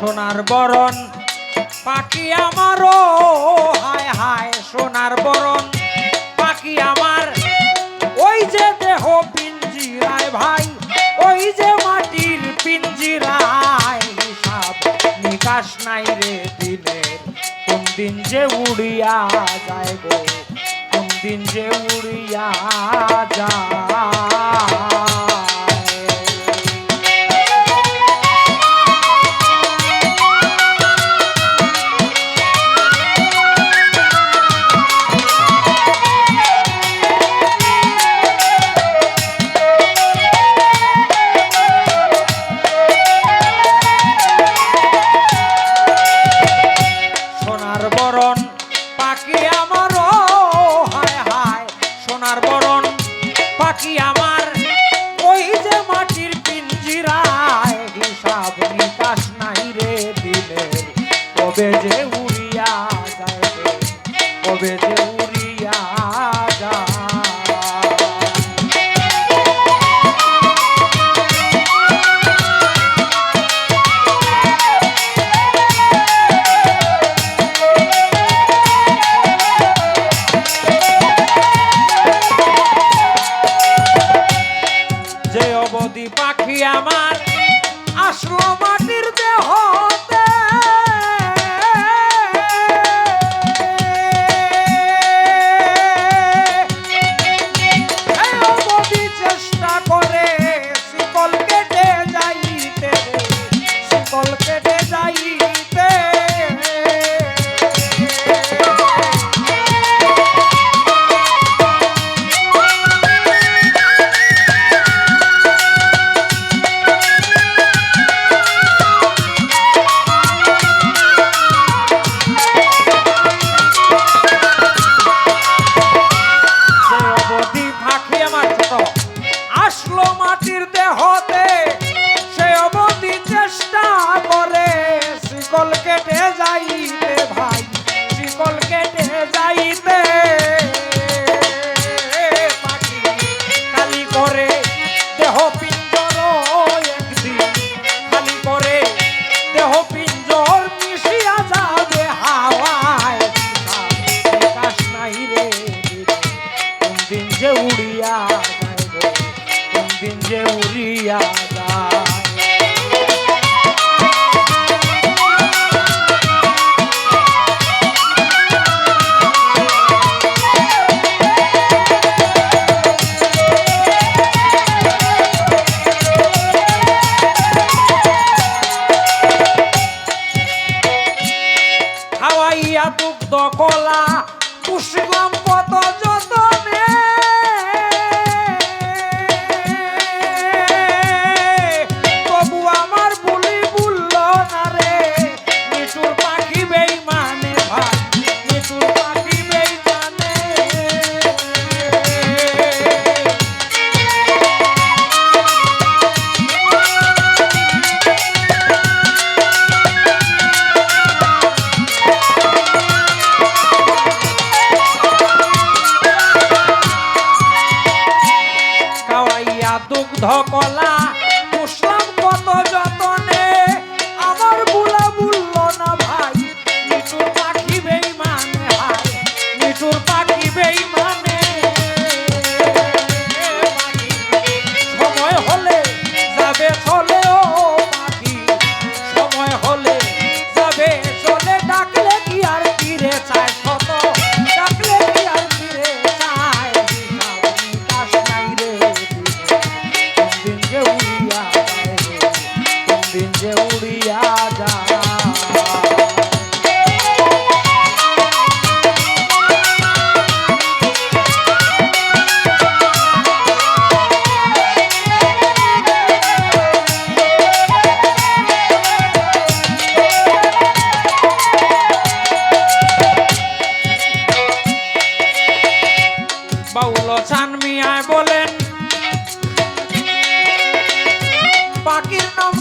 সোনার বরণ। পাখি আমারও, হায় হায় সোনার বরণ। পাখি আমার, ওই যে দেহ পিঞ্জিরায় ভাই, ওই যে মাটির পিঞ্জিরায় হিসাব। নিকাশ নাই রে দিনের, কোন দিন যে উড়িয়া যায় গো, কোন দিন যে উড়িয়া যায়। যাইতে আসলো মাটির দেহ উড়িয়া যাইব কোনদিন যে উড়িয়া দিন যে। উড়িয়া যায় বলেন পাখির নাম